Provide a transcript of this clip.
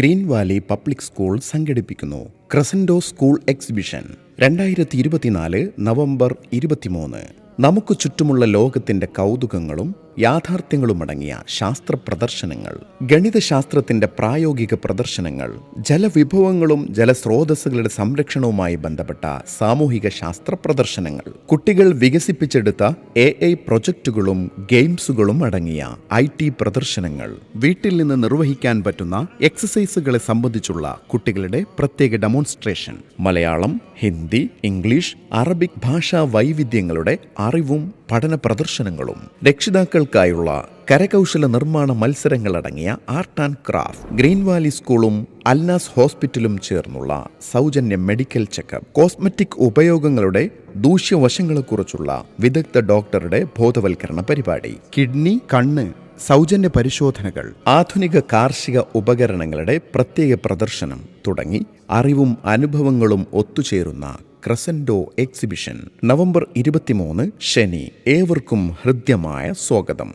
Green valley public school സംഘടിപ്പിക്കുന്നു. Crescendo school exhibition രണ്ടായിരത്തി ഇരുപത്തിനാല് നവംബർ ഇരുപത്തിമൂന്ന്. നമുക്ക് ചുറ്റുമുള്ള ലോകത്തിന്റെ കൗതുകങ്ങളും യാഥാർത്ഥ്യങ്ങളുമടങ്ങിയ ശാസ്ത്ര പ്രദർശനങ്ങൾ ഗണിതശാസ്ത്രത്തിന്റെ പ്രായോഗിക പ്രദർശനങ്ങൾ ജലവിഭവങ്ങളും ജലസ്രോതസ്സുകളുടെ സംരക്ഷണവുമായി ബന്ധപ്പെട്ട സാമൂഹിക ശാസ്ത്ര പ്രദർശനങ്ങൾ കുട്ടികൾ വികസിപ്പിച്ചെടുത്ത എ ഐ പ്രൊജക്ടുകളും ഗെയിംസുകളും അടങ്ങിയ ഐ ടി പ്രദർശനങ്ങൾ വീട്ടിൽ നിന്ന് നിർവഹിക്കാൻ പറ്റുന്ന എക്സസൈസുകളെ സംബന്ധിച്ചുള്ള കുട്ടികളുടെ പ്രത്യേക demonstration Malayalam Hindi English Arabic ഭാഷാ വൈവിധ്യങ്ങളുടെ അറിവും പഠന പ്രദർശനങ്ങളും രക്ഷിതാക്കൾക്കായുള്ള കരകൗശല നിർമ്മാണ മത്സരങ്ങളടങ്ങിയ art and craft green valley സ്കൂളും അൽനാസ് ഹോസ്പിറ്റലും ചേർന്നുള്ള സൗജന്യ മെഡിക്കൽ ചെക്കപ്പ് കോസ്മെറ്റിക് ഉപയോഗങ്ങളുടെ ദൂഷ്യവശങ്ങളെക്കുറിച്ചുള്ള വിദഗ്ധ ഡോക്ടറുടെ ബോധവൽക്കരണ പരിപാടി കിഡ്നി കണ്ണ് സൗജന്യ പരിശോധനകൾ ആധുനിക കാർഷിക ഉപകരണങ്ങളുടെ പ്രത്യേക പ്രദർശനം തുടങ്ങി അറിവും അനുഭവങ്ങളും ഒത്തുചേരുന്ന ക്രസൻഡോ എക്സിബിഷൻ നവംബർ ഇരുപത്തിമൂന്ന് ശനി. ഏവർക്കും ഹൃദ്യമായ സ്വാഗതം.